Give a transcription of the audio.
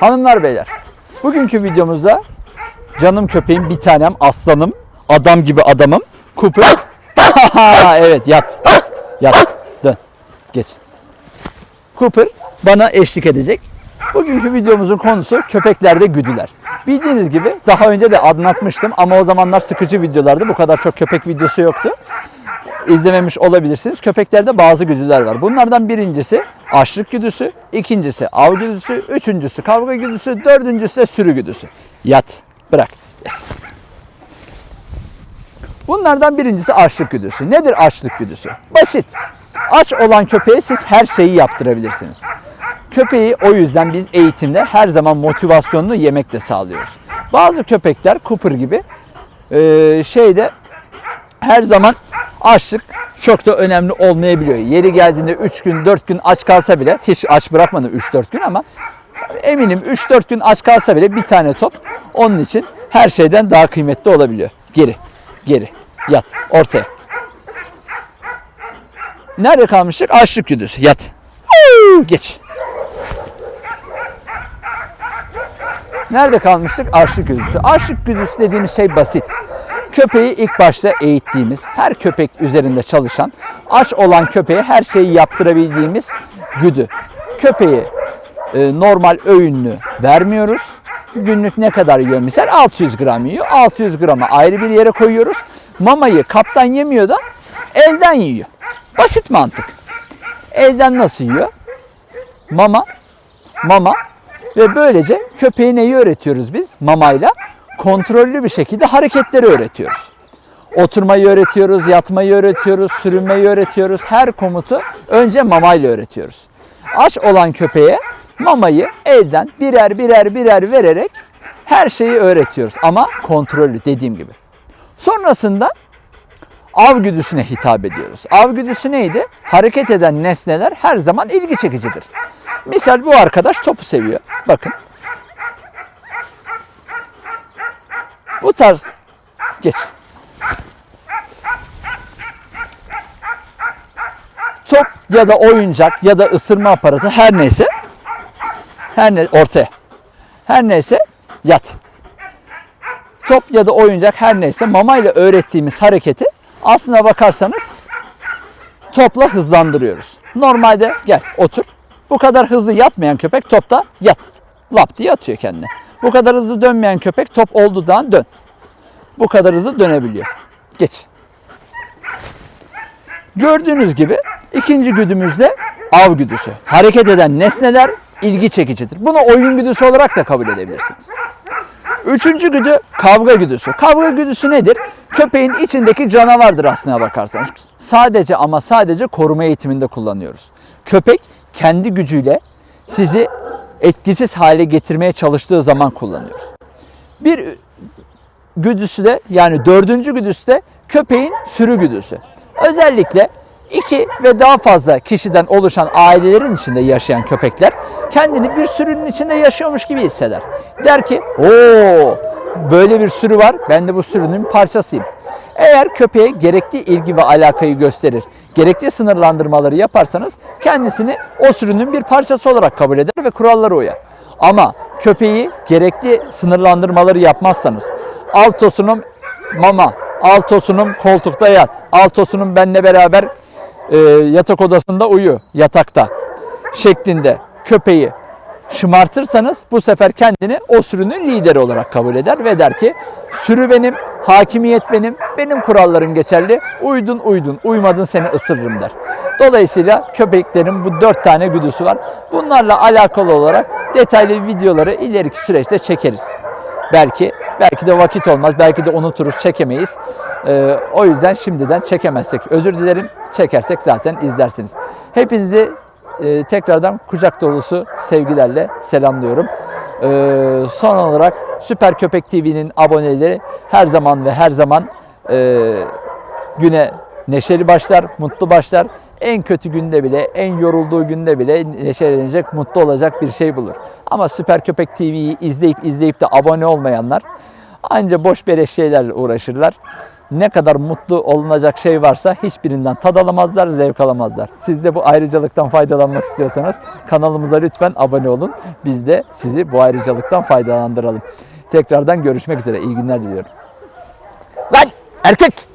Hanımlar beyler, bugünkü videomuzda canım köpeğim bir tanem aslanım, adam gibi adamım. Cooper. evet yat. Yat. Dön. Geç. Cooper bana eşlik edecek. Bugünkü videomuzun konusu köpeklerde güdüler. Bildiğiniz gibi daha önce de anlatmıştım ama o zamanlar sıkıcı videolardı. Bu kadar çok köpek videosu yoktu. İzlememiş olabilirsiniz. Köpeklerde bazı güdüler var. Bunlardan birincisi açlık güdüsü, ikincisi av güdüsü, üçüncüsü kavga güdüsü, dördüncüsü de sürü güdüsü. Yat, bırak. Yes. Bunlardan birincisi açlık güdüsü. Nedir açlık güdüsü? Basit. Aç olan köpeğe siz her şeyi yaptırabilirsiniz. Köpeği o yüzden biz eğitimde her zaman motivasyonunu yemekle sağlıyoruz. Bazı köpekler Cooper gibi şeyde her zaman açlık çok da önemli olmayabiliyor. Yeri geldiğinde 3 gün 4 gün aç kalsa bile hiç aç bırakmadı 3-4 gün ama eminim 3-4 gün aç kalsa bile bir tane top onun için her şeyden daha kıymetli olabiliyor. Geri, geri, yat, ortaya. Nerede kalmıştık? Açlık güdüsü. Yat. Geç. Nerede kalmıştık? Açlık güdüsü. Açlık güdüsü dediğimiz şey basit. Köpeği ilk başta eğittiğimiz, her köpek üzerinde çalışan, aç olan köpeğe her şeyi yaptırabildiğimiz güdü. Köpeği e, normal öğünlü vermiyoruz. Günlük ne kadar yiyor? Misal 600 gram yiyor. 600 gramı ayrı bir yere koyuyoruz. Mamayı kaptan yemiyor da elden yiyor. Basit mantık. Elden nasıl yiyor? Mama, mama ve böylece köpeğe neyi öğretiyoruz biz mamayla? Kontrollü bir şekilde hareketleri öğretiyoruz. Oturmayı öğretiyoruz, yatmayı öğretiyoruz, sürünmeyi öğretiyoruz. Her komutu önce mamayla öğretiyoruz. Aç olan köpeğe mamayı elden birer birer birer vererek her şeyi öğretiyoruz ama kontrollü dediğim gibi. Sonrasında av güdüsüne hitap ediyoruz. Av güdüsü neydi? Hareket eden nesneler her zaman ilgi çekicidir. Misal bu arkadaş topu seviyor. Bakın. Bu tarz geç. Top ya da oyuncak ya da ısırma aparatı her neyse her ne ortaya. Her neyse yat. Top ya da oyuncak her neyse mamayla öğrettiğimiz hareketi aslına bakarsanız topla hızlandırıyoruz. Normalde gel otur. Bu kadar hızlı yatmayan köpek topta yat. Lap diye atıyor kendine. Bu kadar hızlı dönmeyen köpek top olduğu zaman dön. Bu kadar hızlı dönebiliyor. Geç. Gördüğünüz gibi ikinci güdümüzde av güdüsü. Hareket eden nesneler ilgi çekicidir. Bunu oyun güdüsü olarak da kabul edebilirsiniz. Üçüncü güdü kavga güdüsü. Kavga güdüsü nedir? Köpeğin içindeki canavardır aslına bakarsanız. Sadece ama sadece koruma eğitiminde kullanıyoruz. Köpek kendi gücüyle sizi etkisiz hale getirmeye çalıştığı zaman kullanıyoruz. Bir güdüsü de yani dördüncü güdüsü de köpeğin sürü güdüsü. Özellikle iki ve daha fazla kişiden oluşan ailelerin içinde yaşayan köpekler kendini bir sürünün içinde yaşıyormuş gibi hisseder. Der ki ooo böyle bir sürü var ben de bu sürünün parçasıyım. Eğer köpeğe gerekli ilgi ve alakayı gösterir, gerekli sınırlandırmaları yaparsanız kendisini o sürünün bir parçası olarak kabul eder ve kurallara uyar. Ama köpeği gerekli sınırlandırmaları yapmazsanız, altosunum mama, altosunum koltukta yat, altosunum benle beraber e, yatak odasında uyu, yatakta şeklinde köpeği şımartırsanız bu sefer kendini o sürünün lideri olarak kabul eder ve der ki sürü benim, hakimiyet benim, benim kurallarım geçerli, uydun uydun, uymadın seni ısırırım der. Dolayısıyla köpeklerin bu dört tane güdüsü var. Bunlarla alakalı olarak detaylı videoları ileriki süreçte çekeriz. Belki belki de vakit olmaz, belki de unuturuz, çekemeyiz. Ee, o yüzden şimdiden çekemezsek özür dilerim. Çekersek zaten izlersiniz. Hepinizi e, tekrardan kucak dolusu sevgilerle selamlıyorum. Ee, son olarak Süper Köpek TV'nin aboneleri her zaman ve her zaman e, güne neşeli başlar, mutlu başlar. En kötü günde bile, en yorulduğu günde bile neşelenecek, mutlu olacak bir şey bulur. Ama Süper Köpek TV'yi izleyip izleyip de abone olmayanlar Anca boş beleş şeylerle uğraşırlar. Ne kadar mutlu olunacak şey varsa hiçbirinden tad alamazlar, zevk alamazlar. Siz de bu ayrıcalıktan faydalanmak istiyorsanız kanalımıza lütfen abone olun. Biz de sizi bu ayrıcalıktan faydalandıralım. Tekrardan görüşmek üzere. İyi günler diliyorum. Lan erkek!